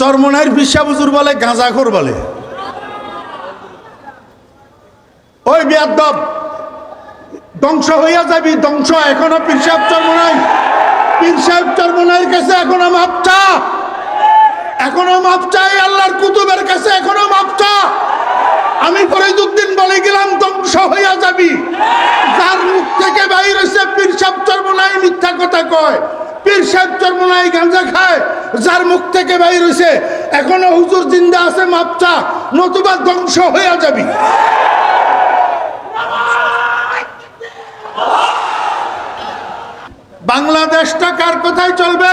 চরমনাইর বিশ্বা বুজুর বলে, গাঁজাখোর বলে। ওই বিয়াদব, ধ্বংস হইয়া যাবি, ধ্বংস। এখনও পীর সাহেব চরমনাই। পীর চরমনাইয়ের কাছে এখনও মাপ চা এখনও মাপ চাই আল্লাহর কুতুবের কাছে এখনও মাপ চা আমি পরে ফরিদুদ্দিন বলে গেলাম, ধ্বংস হইয়া যাবি। যার মুখ থেকে বাইর হইছে পীর সাহেব চরমনাই মিথ্যা কথা কয়। পীর সাহেব চরমনাই গাঁজা খায়, যার মুখ থেকে বাইর হইছে। এখনও হুজুর জিন্দা আছে, মাপ চা, নতুবা ধ্বংস হইয়া যাবি। বাংলাদেশটা কার কথায় চলবে?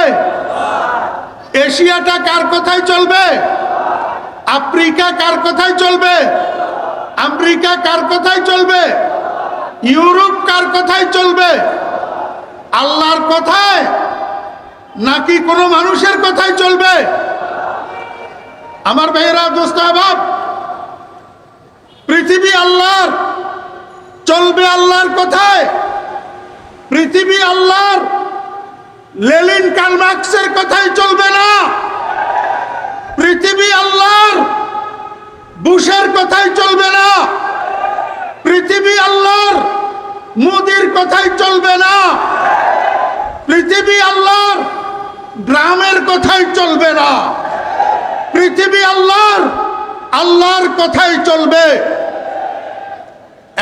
এশিয়াটা কার কথায় চলবে? আফ্রিকা কার কথায় চলবে? আমেরিকা কার কথায় চলবে? ইউরোপ কার কথায় চলবে? আল্লাহর কথায় নাকি কোনো মানুষের কথায় চলবে? আমার ভাইয়েরা, দোস্ত আবাব, পৃথিবী আল্লাহর, চলবে আল্লাহর কথায়। পৃথিবী আল্লাহর, লেলিন কালমার্কসের কথাই চলবে না। পৃথিবী আল্লাহর বুশের কথাই চলবে না। পৃথিবী আল্লাহর, মোদির কথাই চলবে না। পৃথিবী আল্লাহর, গ্রামের কথাই চলবে না। পৃথিবী আল্লাহর আল্লাহর কথাই চলবে।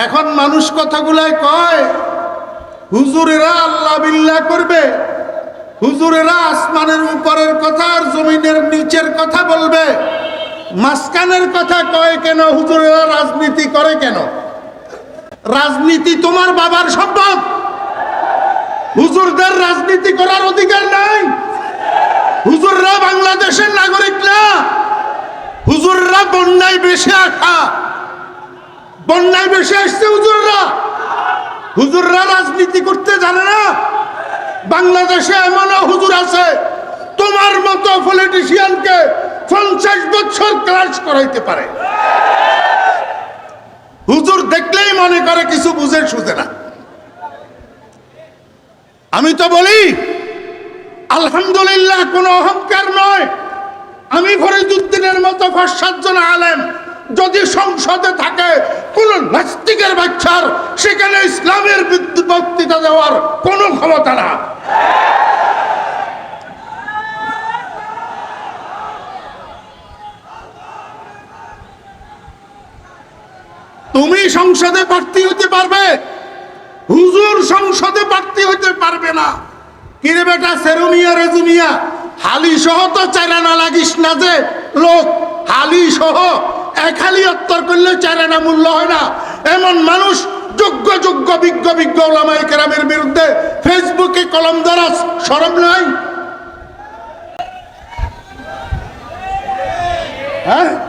এখন মানুষ কথাগুলাই কয়, হুজুরেরা আল্লাহ বিল্লাহ করবে। হুজুরেরা আসমানের উপরের কথা আর জমিনের নিচের কথা বলবে। মাঝখানের কথা কয় কেন? হুজুরেরা রাজনীতি করে কেন? রাজনীতি তোমার বাবার সম্পদ। হুজুরদের রাজনীতি করার অধিকার নাই। হুজুররা বাংলাদেশের নাগরিক না। হুজুররা বন্যায় বেশি আসা। বন্যায় বেশি আসছে হুজুররা। হুজুররা রাজনীতি করতে জানে না। বাংলাদেশে এমনও হুজুর আছে। তোমার মতো পলিটিশিয়ানকে পঞ্চাশ বছর ক্লাস করাইতে পারে। হুজুর দেখলেই মনে করে কিছু বুঝে সুঝে না। আমি তো বলি, আলহামদুলিল্লাহ কোনো অহংকার নয়। আমি ফরিদুদ্দিনের মতো পাঁচ সাতজন আলেম যদি সংসদে থাকে, কোন নাস্তিকের বাচ্চার, সেখানে ইসলামের বক্তৃতা দেওয়ার কোনো ক্ষমতা না। সংসদে প্রার্থী হতে পারবে? হুজুর সংসদে প্রার্থী হতে পারবে না। কিরে বেটা, সেরুমিয়া রেজুমিয়া হালি সহ তো চারানা লাগিস না যে, লোক, হালি সহ। এক হালি অত্তর করলে চারানা মূল্য হয় না। এমন মানুষ, যোগ্য যোগ্য বিজ্ঞ বিজ্ঞ ওলামাই কেরামের বিরুদ্ধে ফেসবুকে কলম দ্বারা সরব নাই? হ্যাঁ?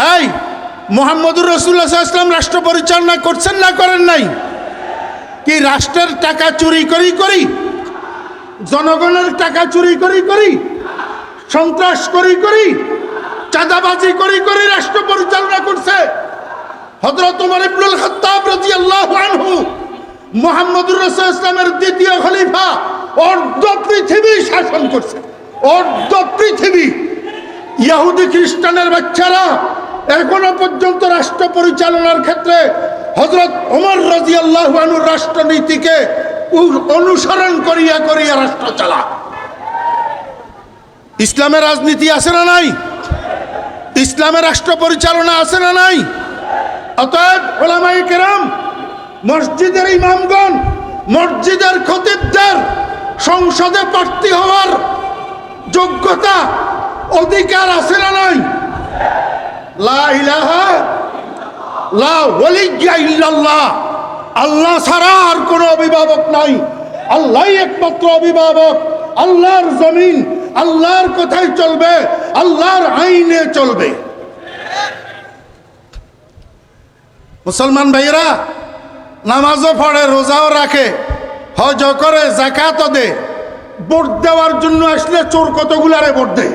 এই, মোহাম্মদুর রসুল্লাহ ইসলাম রাষ্ট্র পরিচালনা করছেন না করেন নাই? কি রাষ্ট্রের টাকা চুরি করি করি? জনগণের টাকা চুরি করি করি? সন্ত্রাস করি করি? চাঁদাবাজি করি করি রাষ্ট্র পরিচালনা করছে? বাচ্চারা এখনও পর্যন্ত রাষ্ট্র পরিচালনার ক্ষেত্রে হজরত ওমর রাজি আল্লাহ রাষ্ট্রনীতিকে অনুসরণ করিয়া করিয়া রাষ্ট্র চালা ইসলামের রাজনীতি আছে না নাই? ইসলামের রাষ্ট্র পরিচালনা আছে না নাই? অতএব ওলামাই কেরাম, মসজিদের ইমামগণ, মসজিদের খতিবদের, সংসদে প্রার্থী হওয়ার যোগ্যতা, অধিকার আছে না নাই? আল্লাহ ছাড়া আর কোনো অভিভাবক নাই। আল্লাহই একমাত্র অভিভাবক। আল্লাহর জমিন, আল্লাহর কথাই চলবে, আল্লাহর আইনে চলবে। মুসলমান ভাইয়েরা, নামাজও পড়ে, রোজাও রাখে হজ করে জাকাতও দে ভোট দেওয়ার জন্য আসলে চোর কতগুলারে ভোট দেয়?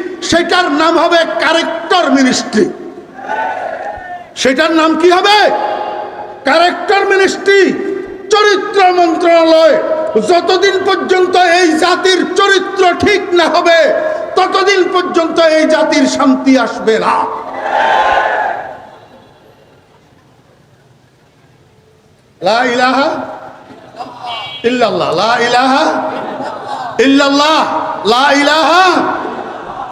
সেটার নাম হবে কারেক্টর মিনিস্ট্রি সেটার নাম কি হবে? ক্যারেক্টার মিনিস্ট্রি চরিত্র মন্ত্রণালয়। যতদিন পর্যন্ত এই জাতির চরিত্র ঠিক না হবে, ততদিন পর্যন্ত এই জাতির শান্তি আসবে না। ইল্লাল্লাহ ইল্লাল্লাহ, লা ইলাহা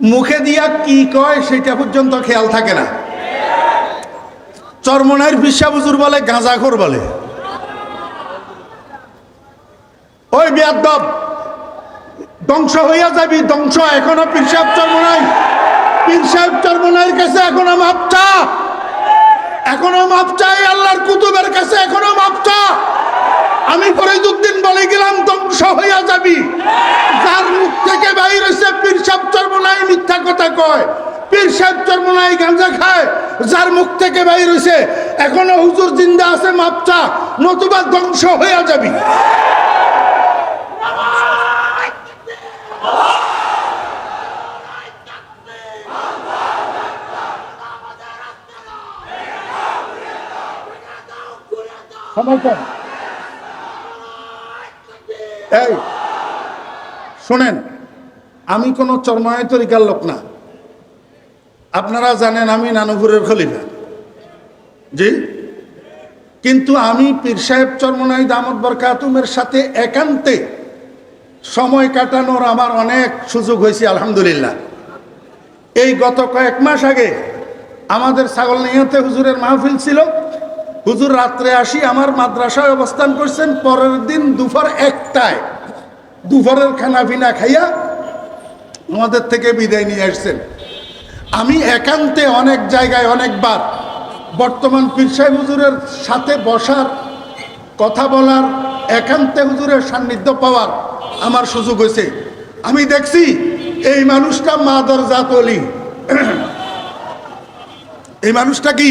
মুখে দিয়া কি কয় সেটা পর্যন্ত খেয়াল থাকে না। চরমনাইয়ের বিশ্বাবুজুর বলে, গাঁজাখোর বলে। ওই বিয়াদব, ধ্বংস হইয়া যাবি, ধ্বংস। এখনও পীর সাহেব চরমনাই। পীর চরমনাইয়ের কাছে এখনও মাপ চা এখনও মাপ চাই আল্লাহর কুতুবের কাছে এখনও মাপ চা আমি পরে ফরিদুদ্দিন বলে গেলাম, ধ্বংস হইয়া যাবি। যার মুখ থেকে বাইর হয়েছে পীর সাহেব চর্মনাই মিথ্যা কথা কয়। পীর সাহেব চর্মনাই গাঁজা খায়, যার মুখ থেকে বাইর হয়েছে এখনও হুজুর জিন্দা আছে, মাপচা, নতুবা ধ্বংস হইয়া যাবি। এই, শোনেন, আমি কোনো চরমায় তরিকার লোক না। আপনারা জানেন আমি নানুপুরের খলিফা। জি? কিন্তু আমি পীর সাহেব চরমনাই দামদ বরকাতুমের সাথে একান্তে সময় কাটানোর আমার অনেক সুযোগ হয়েছে, আলহামদুলিল্লাহ। এই গত কয়েক মাস আগে আমাদের ছাগল নিহতে হুজুরের মাহফিল ছিল। হুজুর, রাত্রে আসি আমার মাদ্রাসায় অবস্থান করছেন, পরের দিন দুপুর একটায়। দুপুরের খানা পিনা খাইয়া আমাদের থেকে বিদায় নিয়ে আসছেন। আমি একান্তে অনেক জায়গায় অনেকবার বর্তমান পীর সাহেব হুজুরের সাথে বসার, কথা বলার, একান্তে হুজুরের সান্নিধ্য পাওয়ার আমার সুযোগ হয়েছে। আমি দেখছি এই মানুষটা মাদর জাত অলি। এই মানুষটা কি?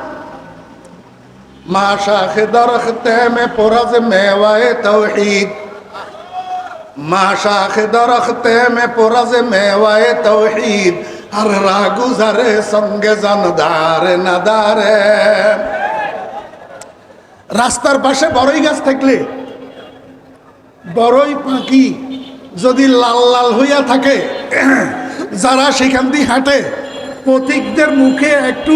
দরখতে মে পরাজ মেওয়ায়ে তৌহিদ। মা শাখে দরখতে মে পরাজ মেওয়ায়ে তৌহিদ। আর রাগুজারে সঙ্গে জানদারে নাদারে রাস্তার পাশে বড়ই গাছ থাকলে, বড়ই পাখি যদি লাল লাল হইয়া থাকে, যারা সেখান দিয়ে হাঁটে, পথিকদের মুখে একটু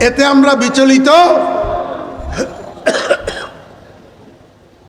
এতে আমরা বিচলিত